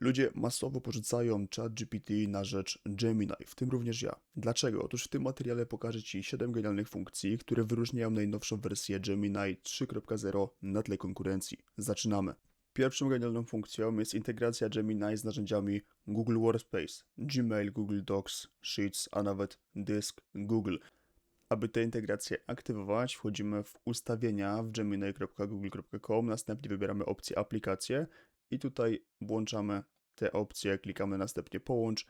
Ludzie masowo porzucają ChatGPT na rzecz Gemini, w tym również ja. Dlaczego? Otóż w tym materiale pokażę Ci 7 genialnych funkcji, które wyróżniają najnowszą wersję Gemini 3.0 na tle konkurencji. Zaczynamy. Pierwszą genialną funkcją jest integracja Gemini z narzędziami Google Workspace, Gmail, Google Docs, Sheets, a nawet Dysk Google. Aby tę integrację aktywować, wchodzimy w ustawienia w gemini.google.com, następnie wybieramy opcję aplikacje i tutaj włączamy te opcje, klikamy następnie połącz.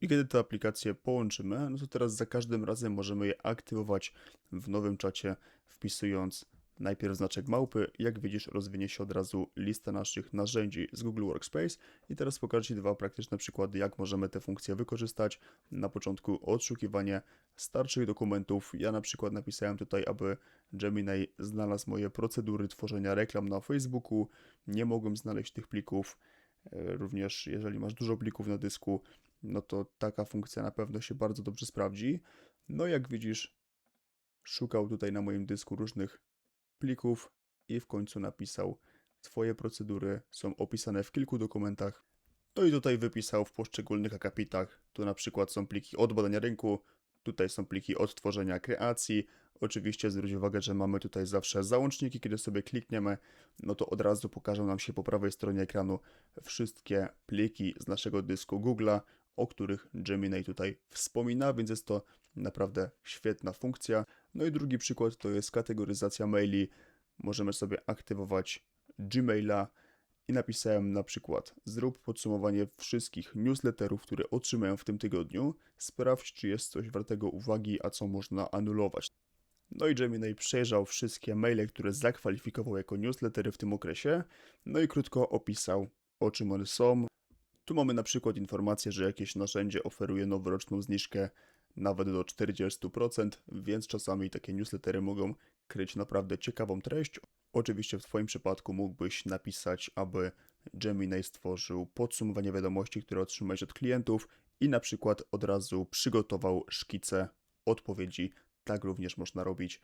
I kiedy te aplikacje połączymy, no to teraz za każdym razem możemy je aktywować w nowym czacie, wpisując najpierw znaczek małpy. Jak widzisz, rozwinie się od razu lista naszych narzędzi z Google Workspace. I teraz pokażę Ci dwa praktyczne przykłady, jak możemy te funkcje wykorzystać. Na początku odszukiwanie starszych dokumentów. Ja na przykład napisałem tutaj, aby Gemini znalazł moje procedury tworzenia reklam na Facebooku. Nie mogłem znaleźć tych plików. E, Również jeżeli masz dużo plików na dysku, no to taka funkcja na pewno się bardzo dobrze sprawdzi. No jak widzisz, szukał tutaj na moim dysku różnych plików i w końcu napisał Twoje procedury są opisane w kilku dokumentach. No i tutaj wypisał w poszczególnych akapitach. Tu na przykład są pliki od badania rynku, tutaj są pliki od tworzenia kreacji. Oczywiście zwróć uwagę, że mamy tutaj zawsze załączniki, kiedy sobie klikniemy, no to od razu pokażą nam się po prawej stronie ekranu wszystkie pliki z naszego dysku Google'a, o których Gemini tutaj wspomina, więc jest to naprawdę świetna funkcja. No i drugi przykład to jest kategoryzacja maili. Możemy sobie aktywować Gmaila i napisałem na przykład zrób podsumowanie wszystkich newsletterów, które otrzymałem w tym tygodniu. Sprawdź, czy jest coś wartego uwagi, a co można anulować. No i Gemini przejrzał wszystkie maile, które zakwalifikował jako newslettery w tym okresie, no i krótko opisał, o czym one są. Tu mamy na przykład informację, że jakieś narzędzie oferuje noworoczną zniżkę nawet do 40%, więc czasami takie newslettery mogą kryć naprawdę ciekawą treść. Oczywiście w Twoim przypadku mógłbyś napisać, aby Gemini stworzył podsumowanie wiadomości, które otrzymałeś od klientów i na przykład od razu przygotował szkice odpowiedzi. Tak również można robić.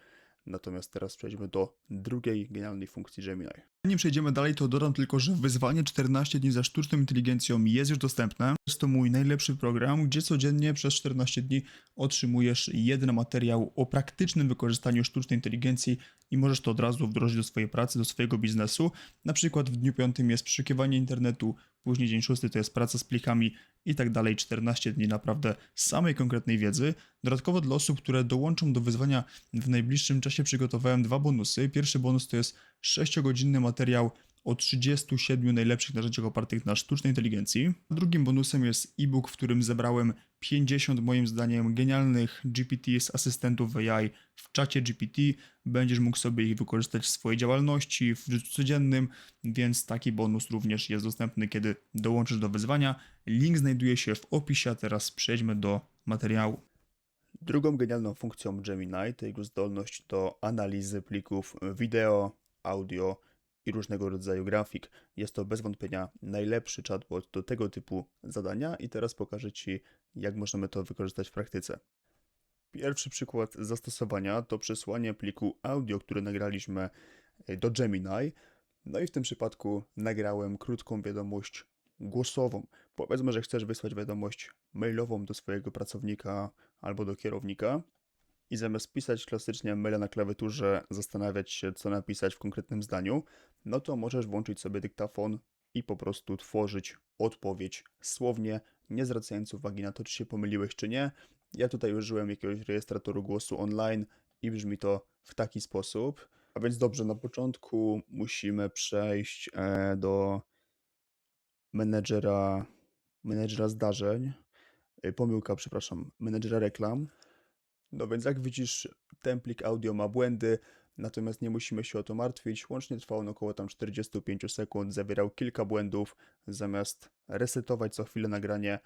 Natomiast teraz przejdźmy do drugiej genialnej funkcji Gemini. Zanim przejdziemy dalej, to dodam tylko, że wyzwanie 14 dni za sztuczną inteligencją jest już dostępne. Jest to mój najlepszy program, gdzie codziennie przez 14 dni otrzymujesz jeden materiał o praktycznym wykorzystaniu sztucznej inteligencji i możesz to od razu wdrożyć do swojej pracy, do swojego biznesu. Na przykład w dniu 5 jest przeszukiwanie internetu, później dzień 6 to jest praca z plikami i tak dalej. 14 dni naprawdę samej konkretnej wiedzy. Dodatkowo dla osób, które dołączą do wyzwania w najbliższym czasie przygotowałem dwa bonusy. Pierwszy bonus to jest 6-godzinny materiał o 37 najlepszych narzędziach opartych na sztucznej inteligencji. Drugim bonusem jest e-book, w którym zebrałem 50 moim zdaniem genialnych GPT z asystentów AI w czacie GPT. Będziesz mógł sobie ich wykorzystać w swojej działalności, w życiu codziennym, więc taki bonus również jest dostępny, kiedy dołączysz do wyzwania. Link znajduje się w opisie, a teraz przejdźmy do materiału. Drugą genialną funkcją Gemini to jego zdolność do analizy plików wideo, audio i różnego rodzaju grafik. Jest to bez wątpienia najlepszy chatbot do tego typu zadania i teraz pokażę Ci, jak możemy to wykorzystać w praktyce. Pierwszy przykład zastosowania to przesłanie pliku audio, które nagraliśmy e, do Gemini. No i w tym przypadku nagrałem krótką wiadomość głosową. Powiedzmy, że chcesz wysłać wiadomość mailową do swojego pracownika albo do kierownika i zamiast pisać klasycznie maila na klawiaturze, zastanawiać się, co napisać w konkretnym zdaniu, no to możesz włączyć sobie dyktafon i po prostu tworzyć odpowiedź słownie, nie zwracając uwagi na to, czy się pomyliłeś, czy nie. Ja tutaj użyłem jakiegoś rejestratoru głosu online i brzmi to w taki sposób. A więc dobrze, na początku musimy przejść e, do menedżera, menedżera zdarzeń, y, pomyłka, przepraszam, menedżera reklam. No więc jak widzisz, ten plik audio ma błędy, natomiast nie musimy się o to martwić. Łącznie trwał on około tam 45 sekund, zawierał kilka błędów. Zamiast resetować co chwilę nagranie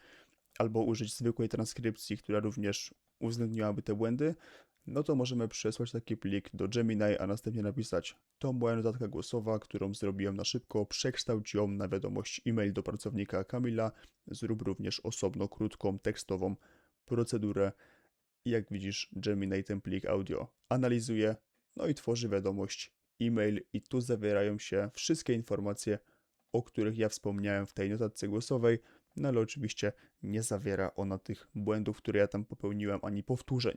albo użyć zwykłej transkrypcji, która również uwzględniłaby te błędy, no to możemy przesłać taki plik do Gemini, a następnie napisać to moja notatka głosowa, którą zrobiłem na szybko, przekształć ją na wiadomość e-mail do pracownika Kamila, zrób również osobno krótką tekstową procedurę. I jak widzisz, Gemini ten plik audio analizuje, no i tworzy wiadomość e-mail i tu zawierają się wszystkie informacje o których ja wspomniałem w tej notatce głosowej, no ale oczywiście nie zawiera ona tych błędów, które ja tam popełniłem, ani powtórzeń.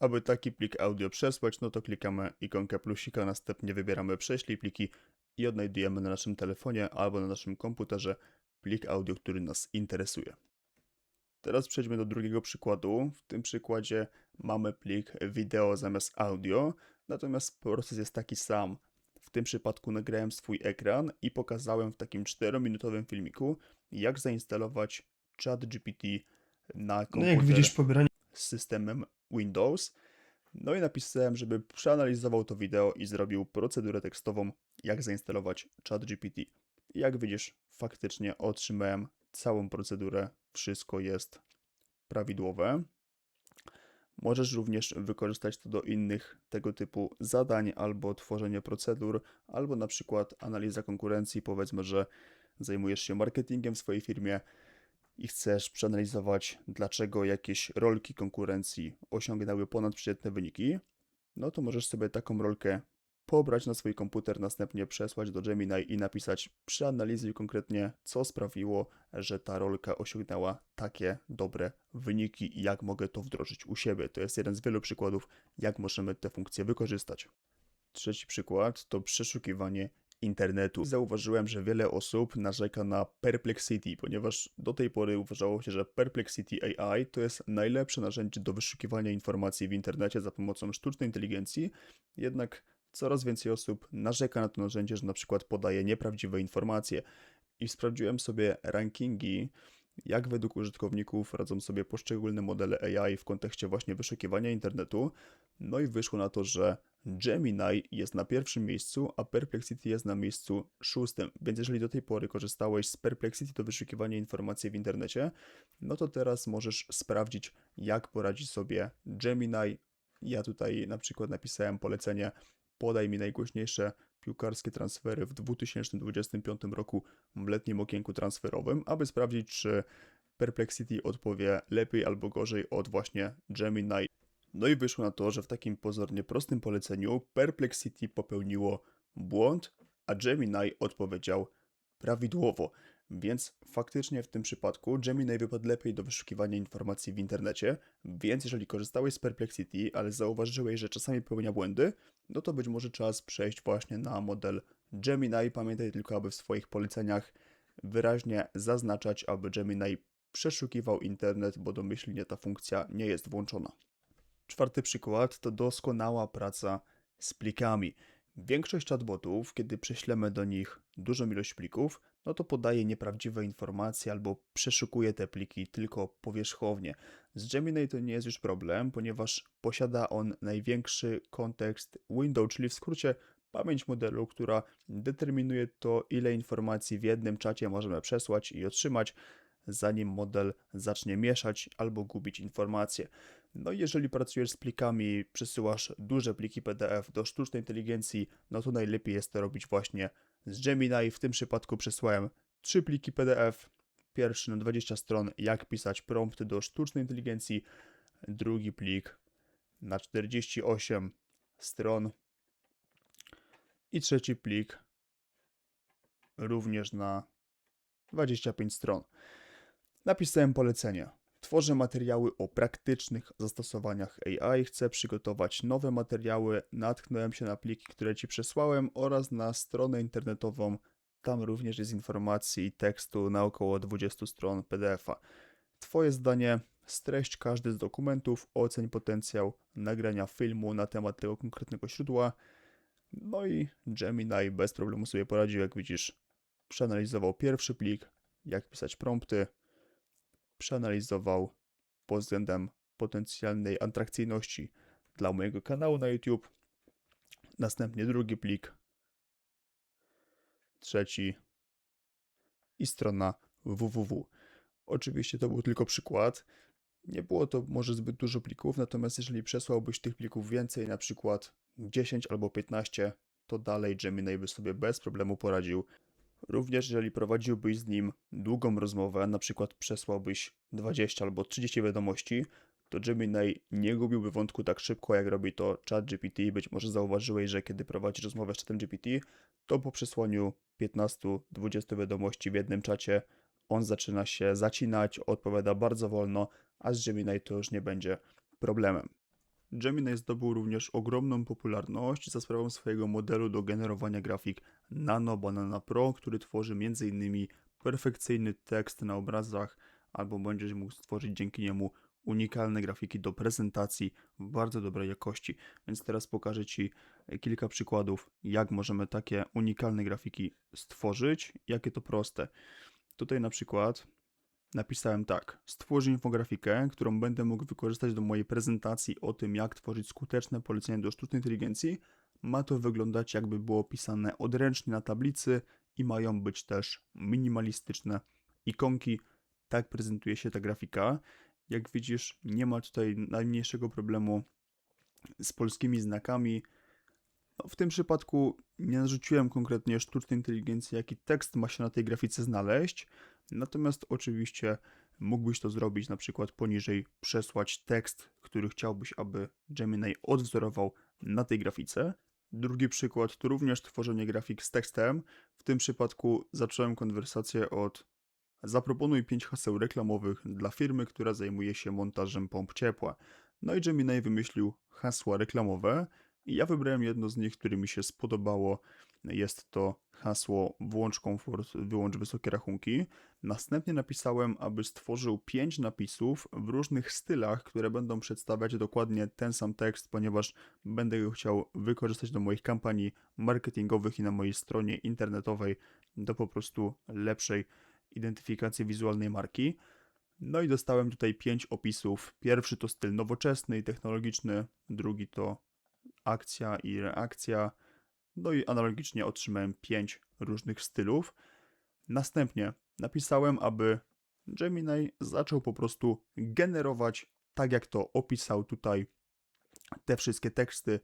Aby taki plik audio przesłać, no to klikamy ikonkę plusika, następnie wybieramy prześlij pliki i odnajdujemy na naszym telefonie albo na naszym komputerze plik audio, który nas interesuje. Teraz przejdźmy do drugiego przykładu. W tym przykładzie mamy plik wideo zamiast audio, natomiast proces jest taki sam. W tym przypadku nagrałem swój ekran i pokazałem w takim 4-minutowym filmiku, jak zainstalować ChatGPT na No komputer jak widzisz, pobieranie z systemem Windows. No i napisałem, żeby przeanalizował to wideo i zrobił procedurę tekstową, jak zainstalować ChatGPT. Jak widzisz, faktycznie otrzymałem całą procedurę, wszystko jest prawidłowe. Możesz również wykorzystać to do innych tego typu zadań, albo tworzenie procedur, albo na przykład analiza konkurencji. Powiedzmy, że zajmujesz się marketingiem w swojej firmie i chcesz przeanalizować, dlaczego jakieś rolki konkurencji osiągnęły ponadprzeciętne wyniki, no to możesz sobie taką rolkę pobrać na swój komputer, następnie przesłać do Gemini i napisać przeanalizuj konkretnie, co sprawiło, że ta rolka osiągnęła takie dobre wyniki i jak mogę to wdrożyć u siebie. To jest jeden z wielu przykładów, jak możemy tę funkcję wykorzystać. Trzeci przykład to przeszukiwanie internetu. Zauważyłem, że wiele osób narzeka na Perplexity, ponieważ do tej pory uważało się, że Perplexity AI to jest najlepsze narzędzie do wyszukiwania informacji w internecie za pomocą sztucznej inteligencji, jednak coraz więcej osób narzeka na to narzędzie, że na przykład podaje nieprawdziwe informacje. I sprawdziłem sobie rankingi, jak według użytkowników radzą sobie poszczególne modele AI w kontekście właśnie wyszukiwania internetu. No i wyszło na to, że Gemini jest na pierwszym miejscu, a Perplexity jest na miejscu szóstym. Więc jeżeli do tej pory korzystałeś z Perplexity do wyszukiwania informacji w internecie, no to teraz możesz sprawdzić, jak poradzi sobie Gemini. Ja tutaj na przykład napisałem polecenie podaj mi najgłośniejsze piłkarskie transfery w 2025 roku w letnim okienku transferowym, aby sprawdzić, czy Perplexity odpowie lepiej albo gorzej od właśnie Gemini. No i wyszło na to, że w takim pozornie prostym poleceniu Perplexity popełniło błąd, a Gemini odpowiedział prawidłowo. Więc faktycznie w tym przypadku Gemini wypadł lepiej do wyszukiwania informacji w internecie, więc jeżeli korzystałeś z Perplexity, ale zauważyłeś, że czasami popełnia błędy, no to być może czas przejść właśnie na model Gemini. Pamiętaj tylko, aby w swoich poleceniach wyraźnie zaznaczać, aby Gemini przeszukiwał internet, bo domyślnie ta funkcja nie jest włączona. Czwarty przykład to doskonała praca z plikami. Większość chatbotów, kiedy prześlemy do nich dużą ilość plików, no to podaje nieprawdziwe informacje albo przeszukuje te pliki tylko powierzchownie. Z Gemini to nie jest już problem, ponieważ posiada on największy kontekst window, czyli w skrócie pamięć modelu, która determinuje to, ile informacji w jednym czacie możemy przesłać i otrzymać, zanim model zacznie mieszać albo gubić informacje. No i jeżeli pracujesz z plikami, przesyłasz duże pliki PDF do sztucznej inteligencji, no to najlepiej jest to robić właśnie z Gemini. W tym przypadku przesłałem trzy pliki PDF. Pierwszy na 20 stron, jak pisać prompty do sztucznej inteligencji. Drugi plik na 48 stron. I trzeci plik również na 25 stron. Napisałem polecenie. Tworzę materiały o praktycznych zastosowaniach AI. Chcę przygotować nowe materiały. Natknąłem się na pliki, które Ci przesłałem oraz na stronę internetową. Tam również jest informacji i tekstu na około 20 stron PDF-a. Twoje zdanie, streść każdy z dokumentów, oceń potencjał nagrania filmu na temat tego konkretnego źródła. No i Gemini bez problemu sobie poradził, jak widzisz. Przeanalizował pierwszy plik, jak pisać prompty, przeanalizował pod względem potencjalnej atrakcyjności dla mojego kanału na YouTube. Następnie drugi plik, trzeci i strona www. Oczywiście to był tylko przykład. Nie było to może zbyt dużo plików, natomiast jeżeli przesłałbyś tych plików więcej, na przykład 10 albo 15, to dalej Gemini by sobie bez problemu poradził. Również jeżeli prowadziłbyś z nim długą rozmowę, na przykład przesłałbyś 20 albo 30 wiadomości, to Gemini nie gubiłby wątku tak szybko, jak robi to ChatGPT. Być może zauważyłeś, że kiedy prowadzisz rozmowę z chatem GPT, to po przesłaniu 15-20 wiadomości w jednym czacie on zaczyna się zacinać, odpowiada bardzo wolno, a z Gemini to już nie będzie problemem. Gemini zdobył również ogromną popularność za sprawą swojego modelu do generowania grafik Nano Banana Pro, który tworzy m.in. perfekcyjny tekst na obrazach, albo będziesz mógł stworzyć dzięki niemu unikalne grafiki do prezentacji w bardzo dobrej jakości. Więc teraz pokażę Ci kilka przykładów, jak możemy takie unikalne grafiki stworzyć, jakie to proste. Tutaj na przykład napisałem tak: Stwórz infografikę, którą będę mógł wykorzystać do mojej prezentacji o tym, jak tworzyć skuteczne polecenia do sztucznej inteligencji. Ma to wyglądać, jakby było pisane odręcznie na tablicy i mają być też minimalistyczne ikonki. Tak prezentuje się ta grafika. Jak widzisz, nie ma tutaj najmniejszego problemu z polskimi znakami. No, w tym przypadku nie narzuciłem konkretnie sztucznej inteligencji, jaki tekst ma się na tej grafice znaleźć. Natomiast oczywiście mógłbyś to zrobić na przykład poniżej przesłać tekst, który chciałbyś, aby Gemini odwzorował na tej grafice. Drugi przykład to również tworzenie grafik z tekstem. W tym przypadku zacząłem konwersację od zaproponuj 5 haseł reklamowych dla firmy, która zajmuje się montażem pomp ciepła. No i Gemini wymyślił hasła reklamowe ja wybrałem jedno z nich, które mi się spodobało. Jest to hasło włącz komfort, wyłącz wysokie rachunki. Następnie napisałem, aby stworzył 5 napisów w różnych stylach, które będą przedstawiać dokładnie ten sam tekst, ponieważ będę go chciał wykorzystać do moich kampanii marketingowych i na mojej stronie internetowej do po prostu lepszej identyfikacji wizualnej marki. No i dostałem tutaj 5 opisów. Pierwszy to styl nowoczesny i technologiczny, drugi to akcja i reakcja. No i analogicznie otrzymałem 5 różnych stylów. Następnie napisałem, aby Gemini zaczął po prostu generować, tak jak to opisał tutaj, te wszystkie teksty.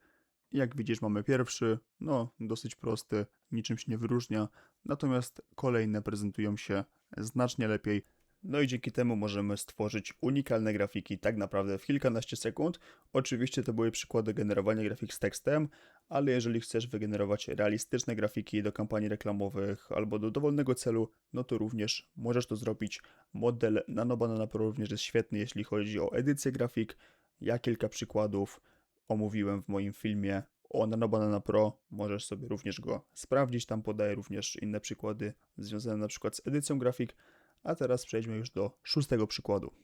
Jak widzisz, mamy pierwszy, no dosyć prosty, niczym się nie wyróżnia, natomiast kolejne prezentują się znacznie lepiej. No i dzięki temu możemy stworzyć unikalne grafiki tak naprawdę w kilkanaście sekund. Oczywiście to były przykłady generowania grafik z tekstem, ale jeżeli chcesz wygenerować realistyczne grafiki do kampanii reklamowych albo do dowolnego celu, no to również możesz to zrobić. Model Nano Banana Pro również jest świetny, jeśli chodzi o edycję grafik. Ja kilka przykładów omówiłem w moim filmie o Nano Banana Pro. Możesz sobie również go sprawdzić. Tam podaję również inne przykłady związane na przykład z edycją grafik. A teraz przejdźmy już do szóstego przykładu.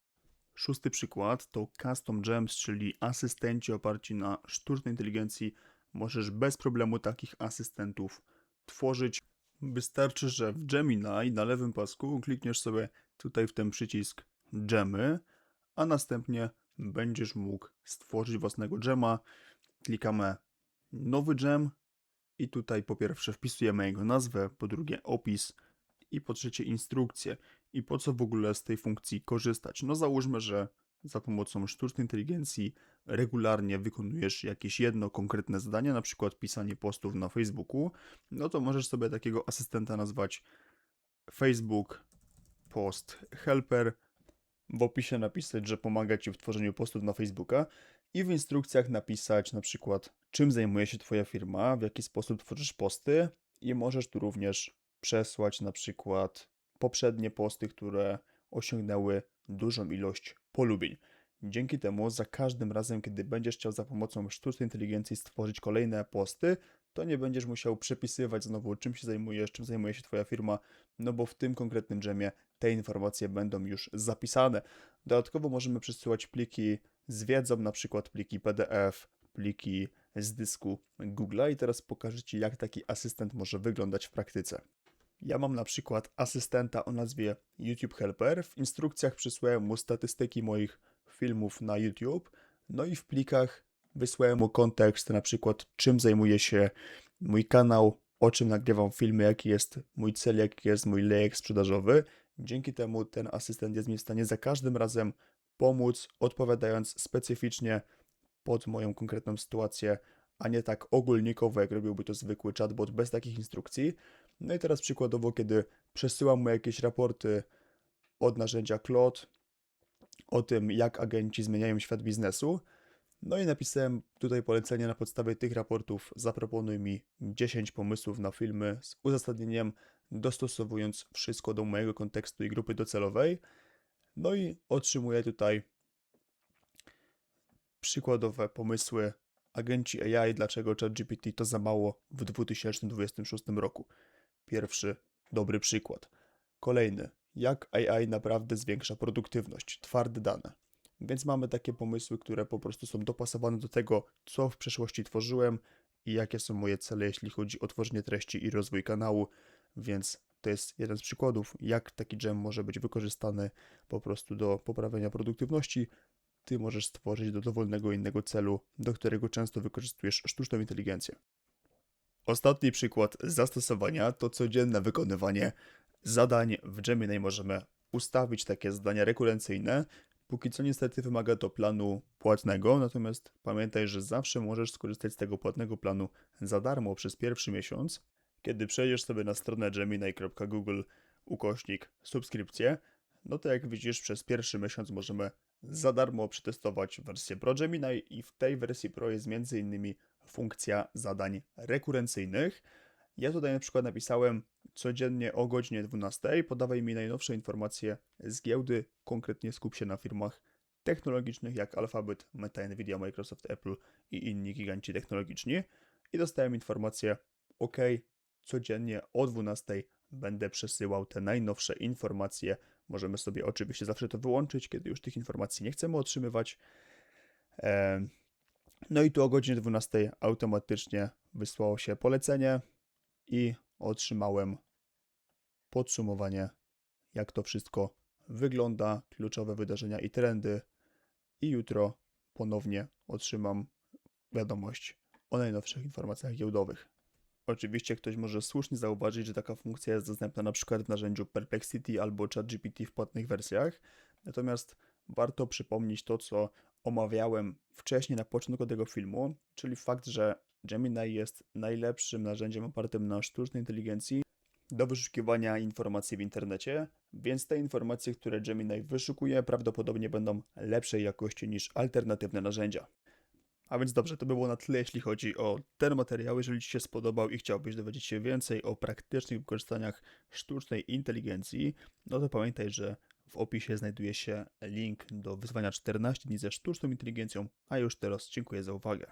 Szósty przykład to Custom Gems, czyli asystenci oparci na sztucznej inteligencji. Możesz bez problemu takich asystentów tworzyć. Wystarczy, że w Gemini na lewym pasku klikniesz sobie tutaj w ten przycisk Gemy, a następnie będziesz mógł stworzyć własnego gema. Klikamy nowy gem i tutaj po pierwsze wpisujemy jego nazwę, po drugie opis i po trzecie instrukcję. I po co w ogóle z tej funkcji korzystać? No załóżmy, że za pomocą sztucznej inteligencji regularnie wykonujesz jakieś jedno konkretne zadanie, na przykład pisanie postów na Facebooku, no to możesz sobie takiego asystenta nazwać Facebook Post Helper. W opisie napisać, że pomaga Ci w tworzeniu postów na Facebooka i w instrukcjach napisać na przykład, czym zajmuje się Twoja firma, w jaki sposób tworzysz posty i możesz tu również przesłać na przykład poprzednie posty, które osiągnęły dużą ilość polubień. Dzięki temu za każdym razem, kiedy będziesz chciał za pomocą sztucznej inteligencji stworzyć kolejne posty, to nie będziesz musiał przepisywać znowu, czym się zajmujesz, czym zajmuje się Twoja firma, no bo w tym konkretnym dżemie te informacje będą już zapisane. Dodatkowo możemy przesyłać pliki z wiedzą, na przykład pliki PDF, pliki z dysku Google'a i teraz pokażę Ci, jak taki asystent może wyglądać w praktyce. Ja mam na przykład asystenta o nazwie YouTube Helper. W instrukcjach przysłałem mu statystyki moich filmów na YouTube, no i w plikach wysłałem mu kontekst, na przykład czym zajmuje się mój kanał, o czym nagrywam filmy, jaki jest mój cel, jaki jest mój lejek sprzedażowy. Dzięki temu ten asystent jest mi w stanie za każdym razem pomóc, odpowiadając specyficznie pod moją konkretną sytuację, a nie tak ogólnikowo, jak robiłby to zwykły chatbot bez takich instrukcji. No i teraz przykładowo, kiedy przesyłam mu jakieś raporty od narzędzia Claude, o tym, jak agenci zmieniają świat biznesu. No i napisałem tutaj polecenie na podstawie tych raportów. Zaproponuj mi 10 pomysłów na filmy z uzasadnieniem, dostosowując wszystko do mojego kontekstu i grupy docelowej. No i otrzymuję tutaj przykładowe pomysły agenci AI, dlaczego ChatGPT to za mało w 2026 roku. Pierwszy dobry przykład. Kolejny, jak AI naprawdę zwiększa produktywność, twarde dane. Więc mamy takie pomysły, które po prostu są dopasowane do tego, co w przeszłości tworzyłem i jakie są moje cele, jeśli chodzi o tworzenie treści i rozwój kanału. Więc to jest jeden z przykładów, jak taki gem może być wykorzystany po prostu do poprawienia produktywności. Ty możesz stworzyć do dowolnego innego celu, do którego często wykorzystujesz sztuczną inteligencję. Ostatni przykład zastosowania to codzienne wykonywanie zadań. W Gemini możemy ustawić takie zadania rekurencyjne. Póki co niestety wymaga to planu płatnego, natomiast pamiętaj, że zawsze możesz skorzystać z tego płatnego planu za darmo przez pierwszy miesiąc. Kiedy przejdziesz sobie na stronę gemini.google ukośnik subskrypcje, no to jak widzisz przez pierwszy miesiąc możemy za darmo przetestować wersję Pro Gemini i w tej wersji Pro jest m.in. funkcja zadań rekurencyjnych. Ja tutaj na przykład napisałem codziennie o godzinie 12 podawaj mi najnowsze informacje z giełdy, konkretnie skup się na firmach technologicznych jak Alphabet, Meta, Nvidia, Microsoft, Apple i inni giganci technologiczni i dostałem informację OK, codziennie o 12 będę przesyłał te najnowsze informacje. Możemy sobie oczywiście zawsze to wyłączyć, kiedy już tych informacji nie chcemy otrzymywać. Em, No i tu o godzinie 12 automatycznie wysłało się polecenie i otrzymałem podsumowanie, jak to wszystko wygląda, kluczowe wydarzenia i trendy. I jutro ponownie otrzymam wiadomość o najnowszych informacjach giełdowych. Oczywiście ktoś może słusznie zauważyć, że taka funkcja jest dostępna na przykład w narzędziu Perplexity albo ChatGPT w płatnych wersjach. Natomiast warto przypomnieć to, co omawiałem wcześniej na początku tego filmu, czyli fakt, że Gemini jest najlepszym narzędziem opartym na sztucznej inteligencji do wyszukiwania informacji w internecie, więc te informacje, które Gemini wyszukuje, prawdopodobnie będą lepszej jakości niż alternatywne narzędzia. A więc dobrze, to by było na tyle, jeśli chodzi o ten materiał. Jeżeli Ci się spodobał i chciałbyś dowiedzieć się więcej o praktycznych wykorzystaniach sztucznej inteligencji, no to pamiętaj, że w opisie znajduje się link do wyzwania 14 dni ze sztuczną inteligencją. A już teraz dziękuję za uwagę.